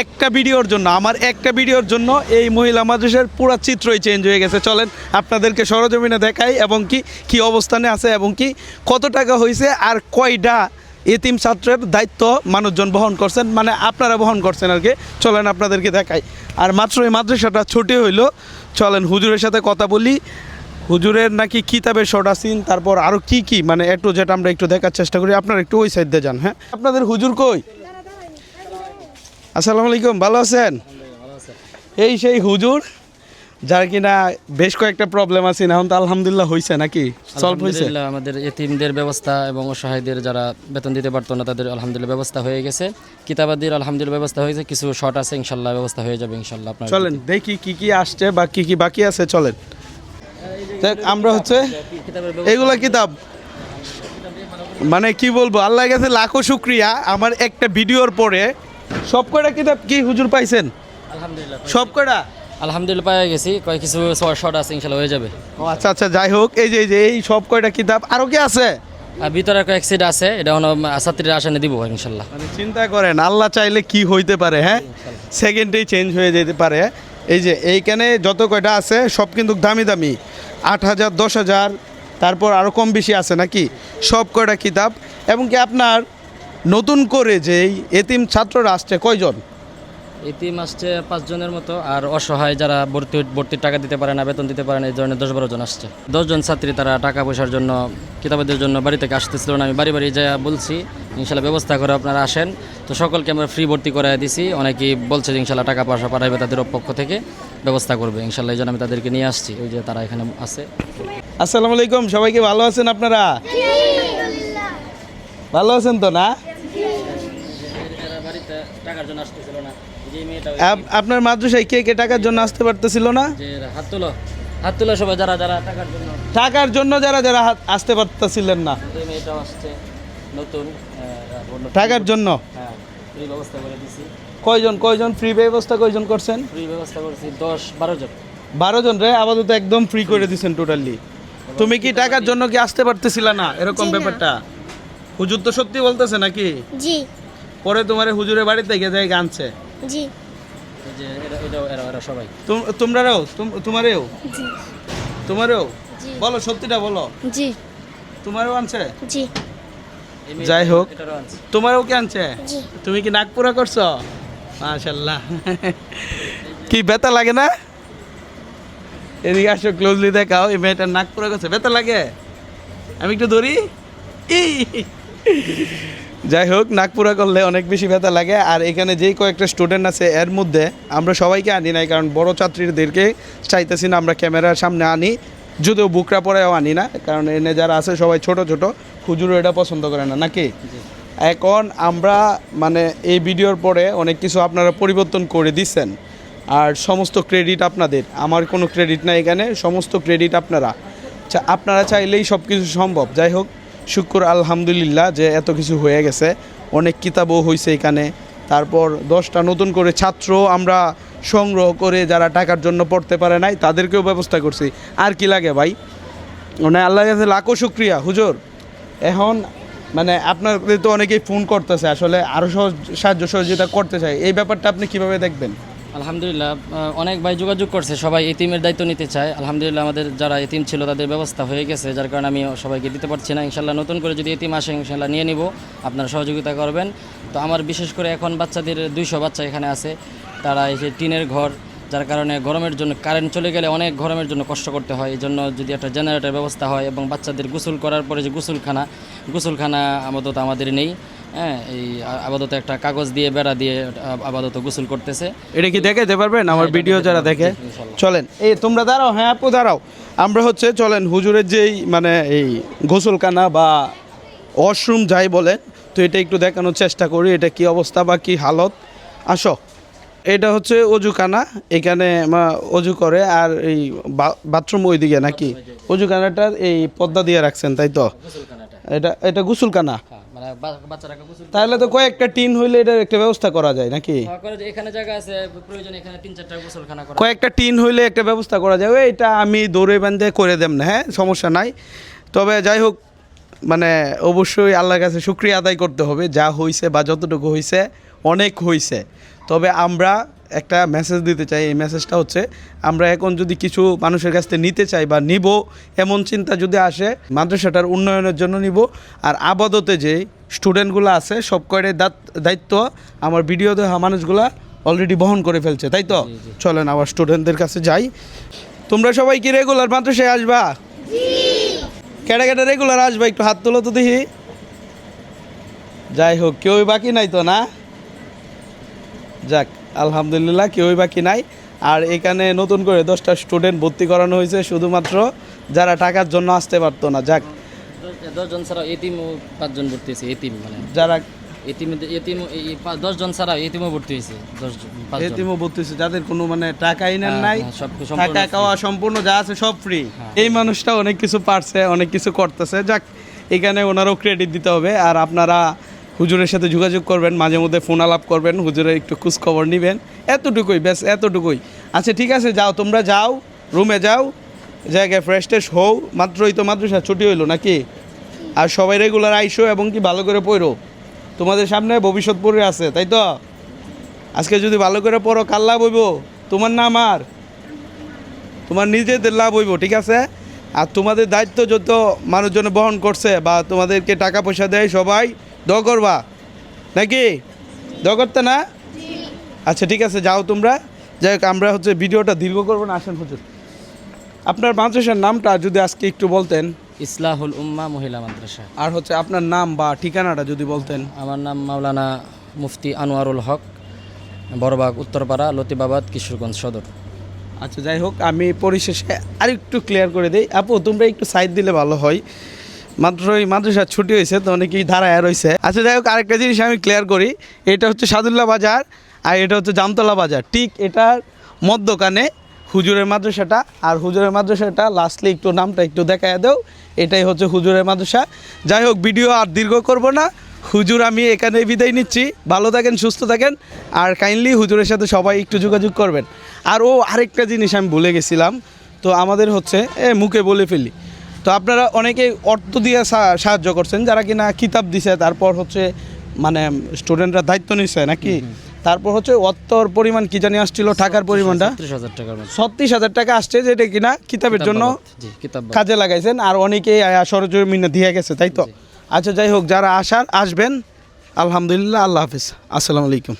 একটা ভিডিওর জন্য, আমার একটা ভিডিওর জন্য এই মহিলা মাদ্রাসার পুরো চিত্রই চেঞ্জ হয়ে গেছে। চলেন, আপনাদেরকে সরজমিনে দেখাই এবং কি কি অবস্থানে আছে এবং কি, কত টাকা হয়েছে আর কয়টা এতিম ছাত্রের দায়িত্ব মানুষজন বহন করছেন মানে আপনারা বহন করছেন আর কি। চলেন, আপনাদেরকে দেখাই। আর মাত্র এই মাদ্রাসাটা ছুটি হইল। চলেন, হুজুরের সাথে কথা বলি। হুজুরের নাকি কিতাবের শর্ট সিন তারপর আরও কি কি মানে একটু যেটা আমরা একটু দেখার চেষ্টা করি। আপনারা একটু ওই সাইড দিয়ে যান হ্যাঁ? আপনাদের হুজুর কই? আসসালামু আলাইকুম ভালো আছেন? এই সেই হুজুর যার কিনা বেশ কয়েকটা প্রবলেম আছে না এখন তো আলহামদুলিল্লাহ হয়েছে নাকি? সলভ হয়েছে আমাদের এতিমদের ব্যবস্থা এবং অসহায়দের যারা বেতন দিতে পারতো না তাদের আলহামদুলিল্লাহ ব্যবস্থা হয়ে গেছে। কিতাবাদির আলহামদুলিল্লাহ ব্যবস্থা হয়েছে কিছু শর্ট আছে ইনশাল্লাহ ব্যবস্থা হয়ে যাবে ইনশাল্লাহ আপনার চলেন দেখি কি কি আসছে বা কি কি বাকি আছে চলেন। আমরা হচ্ছে এগুলা কিতাব মানে কি বলব আল্লাহ কাছে লাখো শুক্রিয়া আমার একটা ভিডিওর পরে সব কয়টা কিতাব কি হুজুর পাইছেন? আলহামদুলিল্লাহ সব কয়টা? আলহামদুলিল্লাহ পাওয়া গেছি কয় কিছু শর্ট আছে ইনশাল্লাহ হয়ে যাবে। ও আচ্ছা আচ্ছা যাই হোক এই যে এই যে এই সব কয়টা কিতাব আরও কি আছে? আর ভিতরে কয়েক সিট আছে এটা হলো ছাত্রীরা আসানে দিব ইনশাল্লাহ মানে চিন্তা করেন আল্লাহ চাইলে কি হইতে পারে হ্যাঁ? সেকেন্ডেই চেঞ্জ হয়ে যেতে পারে। এই যে এইখানে যত কয়টা আছে সব কিন্তু দামি দামি। আট হাজার দশ হাজার তারপর আরও কম বেশি আছে নাকি? সব কয়টা কিতাব। এবং কি আপনার নতুন করে যে এই এতিম ছাত্ররা আসছে কয়জন? এতিম আসছে পাঁচজনের মতো আর অসহায় যারা ভর্তি ভর্তির টাকা দিতে পারে না বেতন দিতে পারে না এই ধরনের দশ বারো জন আসছে। দশজন ছাত্রী তারা টাকা পয়সার জন্য কিতাবাদের জন্য বাড়ি থেকে আসতেছিল না। আমি বাড়ি বাড়ি যা বলছি ইনশাল্লাহ ব্যবস্থা করে আপনারা আসেন। তো সকলকে আমরা ফ্রি ভর্তি করাই দিছি। অনেকেই বলছে যে ইনশাল্লাহ টাকা পয়সা পাঠাবে তাদের পক্ষ থেকে ব্যবস্থা করবে। ইনশাল্লাহ এই জন্য আমি তাদেরকে নিয়ে আসছি ওই যে তারা এখানে আছে। আসসালামু আলাইকুম সবাইকে ভালো আছেন আপনারা? ভালো আছেন তো না? আপনার মাদ্রাসায় কে কে টাকার জন্য আসতে পারতেছিল না? হাত তুলো হাত তুলো সবাই যারা যারা টাকার জন্য। টাকার জন্য যারা যারা আসতে পারতেছিলেন না। মেয়েটাও আসছে নতুন টাকার জন্য? হ্যাঁ ফ্রি ব্যবস্থা করে দিছি। কয়জন কয়জন ফ্রি ব্যবস্থা কয়জন করছেন? ফ্রি ব্যবস্থা করেছি দশ বারো জন। বারো জন রে আপাতত একদম ফ্রি করে দিছেন টোটালি তুমি কি টাকার জন্য কি আসতে পারতেছিলা না? এরকম ব্যাপারটা? হুজুর তো সত্যি বলতেছে নাকি? জি। পরে তোমার হুজুরের বাড়িতে থেকে যায় গানছে। জি। যে এরা এটাও এরা এরা সবাই। তোমরাও তুম- তোমারেও? জি। তোমারেও? বলো সত্যিটা বলো। জি। তোমারও আনছে? জি। যাই হোক। তোমারও কি আনছে? তুমি কি নাক পুরা করছ? মাশাল্লাহ কি ব্যথা লাগে না? এদিকে আসো ক্লোজলি দেখাও এই মেয়েটার নাগপুরা করছে। ব্যথা লাগে? আমি একটু ধরি? ই! যাই হোক নাক পুরা করলে অনেক বেশি ব্যথা লাগে। আর এখানে যেই কয়েকটা স্টুডেন্ট আছে, এর মধ্যে আমরা সবাইকে আনি নাই, কারণ বড় ছাত্রীদেরকে চাইতেছি না আমরা ক্যামেরার সামনে আনি। যদিও বুকরা পরেও আনি না, কারণ এনে যারা আছে সবাই ছোট ছোট, হুজুরও এটা পছন্দ করে না, নাকি? এখন আমরা মানে এই ভিডিওর পরে অনেক কিছু আপনারা পরিবর্তন করে দিচ্ছেন। আর সমস্ত ক্রেডিট আপনাদের, আমার কোনো ক্রেডিট নাই এখানে, সমস্ত ক্রেডিট আপনারা। চা- আপনারা চাইলেই সব কিছু সম্ভব। যাই হোক শুক্র আলহামদুলিল্লাহ যে এত কিছু হয়ে গেছে। অনেক কিতাবও হয়েছে এখানে। তারপর দশটা নতুন করে ছাত্র আমরা সংগ্রহ করে যারা টাকার জন্য পড়তে পারে নাই, তাদেরকেও ব্যবস্থা করছি। আর কি লাগে ভাই? মানে আল্লাহ কাছে লাখো শুক্রিয়া, হুজুর। এখন মানে আপনাদের তো অনেকেই ফোন করতেছে, আসলে আরও সহজ, সাহায্য সহযোগিতা করতে চাই। এই ব্যাপারটা আপনি কীভাবে দেখবেন? আলহামদুলিল্লাহ অনেক ভাই যোগাযোগ করছে, সবাই এতিমের দায়িত্ব নিতে চায়। আলহামদুলিল্লাহ, আমাদের যারা এতিম ছিল, তাদের ব্যবস্থা হয়ে গেছে, যার কারণে আমি সবাইকে দিতে পারছি না। ইনশাল্লাহ নতুন করে যদি এতিম আসে ইনশাল্লাহ নিয়ে নিব। আপনারা সহযোগিতা করবেন। তো আমার বিশেষ করে এখন বাচ্চাদের দুইশো বাচ্চা এখানে আছে। তারা এই যে টিনের ঘর, যার কারণে গরমের জন্য কারেন্ট চলে গেলে অনেক গরমের জন্য কষ্ট করতে হয়। এই জন্য যদি একটা জেনারেটর ব্যবস্থা হয় এবং বাচ্চাদের গোসল করার পরে যে গোসলখানা গোসলখানা আপাতত আমাদের নেই। হ্যাঁ এই আপাতত একটা কাগজ দিয়ে বেড়া দিয়ে আপাতত গোসল করতেছে। এটা কি দেখাতে পারবেন? আমার ভিডিও যারা দেখে। চলেন এই তোমরা দাঁড়াও হ্যাঁ আপু দাঁড়াও। আমরা হচ্ছে চলেন হুজুরের যেই মানে এই গোসলখানা বা ওয়াশরুম যাই বলেন তো এটা একটু দেখানোর চেষ্টা করি এটা কি অবস্থা বা কি হালত। আসো এটা হচ্ছে অজুখানা এখানে অজু করে আর এই বাথরুম ওইদিকে নাকি? অজুখানাটা এই পদ্মা দিয়ে রাখছেন তাই তো? এটা এটা গোসলখানা। হ্যাঁ। মানে বাচ্চারা গোসল তাহলে তো কয়েকটা টিন হইলে এটার একটা ব্যবস্থা করা যায় নাকি? খাওয়া করে যে এখানে জায়গা আছে প্রয়োজন এখানে তিন চারটা গোসলখানা করা কয়েকটা টিন হইলে একটা ব্যবস্থা করা যাবে এটা আমি দৌড়ে বান্ধে করে দেব না হ্যাঁ সমস্যা নাই। তবে যাই হোক মানে অবশ্যই আল্লাহর কাছে শুক্রিয়া আদায় করতে হবে যা হইছে বা যতটুকু হইছে অনেক হয়েছে তবে আমরা একটা মেসেজ দিতে চাই। এই মেসেজটা হচ্ছে আমরা এখন যদি কিছু মানুষের কাছ থেকে নিতে চাই বা নিব এমন চিন্তা যদি আসে মাদ্রাসাটার উন্নয়নের জন্য নিব। আর আপাততে যে স্টুডেন্টগুলো আছে সব কয়টার দাত- দায়িত্ব আমার ভিডিও দেওয়া মানুষগুলা অলরেডি বহন করে ফেলছে তাই তো? চলেন আবার স্টুডেন্টদের কাছে যাই। তোমরা সবাই কি রেগুলার মাদ্রাসায় আসবা? কেটে কেটে রেগুলার আসবা? একটু হাত তোলো তো দেখি। যাই হোক কেউই বাকি নাই তো না? যাক। আলহামদুলিল্লাহ কেউই বাকি নাই। আর এখানে নতুন করে দশটা স্টুডেন্ট ভর্তি করানো হয়েছে শুধুমাত্র যারা টাকার জন্য আসতে পারতো না। যাক। দশজন পাঁচজন ভর্তি হয়েছে এতিম মানে। যারা এতিম এতিম এই পা- দশজন ছাড়াও এতিমও ভর্তি হয়েছে এতিমও ভর্তি হয়েছে। যাদের কোনো মানে হ্যাঁ, নাই হ্যাঁ, সব সম্পূর্ণ খাওয়া সম্পূর্ণ যা আছে সব ফ্রি হ্যাঁ। এই মানুষটা অনেক কিছু পারছে অনেক কিছু করতেছে। যাক এখানে ওনারও ক্রেডিট দিতে হবে। আর আপনারা হুজুরের সাথে যোগাযোগ করবেন, মাঝে মধ্যে ফোন আলাপ করবেন, হুজুরের একটু খোঁজ খবর নেবেন। এতটুকুই, ব্যাস, এতটুকুই। আচ্ছা ঠিক আছে, যাও, তোমরা যাও, রুমে যাও, জায়গায় ফ্রেশ ট্রেশ হও। মাত্রই তো মাদ্রাসা ছুটি হইল নাকি? আর সবাই রেগুলার আইসো এবং কি ভালো করে পড়ো। তোমাদের সামনে ভবিষ্যৎ পড়ে আছে, তাই তো? আজকে যদি ভালো করে পড়ো কাল লাভ হইব? তোমার না আমার তোমার নিজেদের লাভ হইব, ঠিক আছে? আর তোমাদের দায়িত্ব যত মানুষজন বহন করছে বা তোমাদেরকে টাকা পয়সা দেয় সবাই দ করবা? নাকি? দ করতে না? আচ্ছা ঠিক আছে যাও তোমরা। যাই হোক আমরা হচ্ছে ভিডিওটা দীর্ঘ করব না আসেন হুজুর। আপনার মাদ্রাসার নামটা যদি আজকে একটু বলতেন। ইসলাহুল উম্মা মহিলা মাদ্রাসা। আর হচ্ছে আপনার নাম বা ঠিকানাটা যদি বলতেন। আমার নাম মাওলানা মুফতি আনোয়ারুল হক বড়বাগ উত্তরপাড়া লতিবাবাদ কিশোরগঞ্জ সদর। আচ্ছা যাই হোক আমি পরিশেষে আরেকটু ক্লিয়ার করে দিই। আপু তোমরা একটু সাইড দিলে ভালো হয়। মাত্রই মাদ্রাসার ছুটি হয়েছে, তো অনেকেই ধারায় রয়েছে। আচ্ছা যাই হোক, আরেকটা জিনিস আমি ক্লিয়ার করি, এটা হচ্ছে সাদুল্লাহ বাজার আর এটা হচ্ছে জামতলা বাজার। ঠিক এটার মধ্যখানে হুজুরের মাদ্রাসাটা আর হুজুরের মাদ্রাসাটা লাস্টলি একটু নামটা একটু দেখায় দেও, এটাই হচ্ছে হুজুরের মাদ্রাসা। যাই হোক ভিডিও আর দীর্ঘ করব না। হুজুর, আমি এখানে বিদায় নিচ্ছি। ভালো থাকেন, সুস্থ থাকেন আর কাইন্ডলি হুজুরের সাথে সবাই একটু যোগাযোগ করবেন। আর ও আরেকটা জিনিস আমি ভুলে গেছিলাম, তো আমাদের হচ্ছে, এ মুখে বলে ফেলি। তো আপনারা অনেকেই অর্থ দিয়ে সাহায্য করছেন যারা কিনা কিতাব দিছে তারপর হচ্ছে মানে স্টুডেন্টরা দায়িত্ব নিছে নাকি? তারপর হচ্ছে অর্থর পরিমাণ কি জানি আসছিল টাকার পরিমাণটা? ছত্রিশ হাজার টাকা আসছে যেটা কিনা কিতাবের জন্য কাজে লাগাইছেন আর অনেকেই সরজমিনে দিয়ে গেছে তাই তো? আচ্ছা যাই হোক যারা আসার আসবেন আলহামদুলিল্লাহ আল্লাহ হাফিজ। আসসালামু আলাইকুম।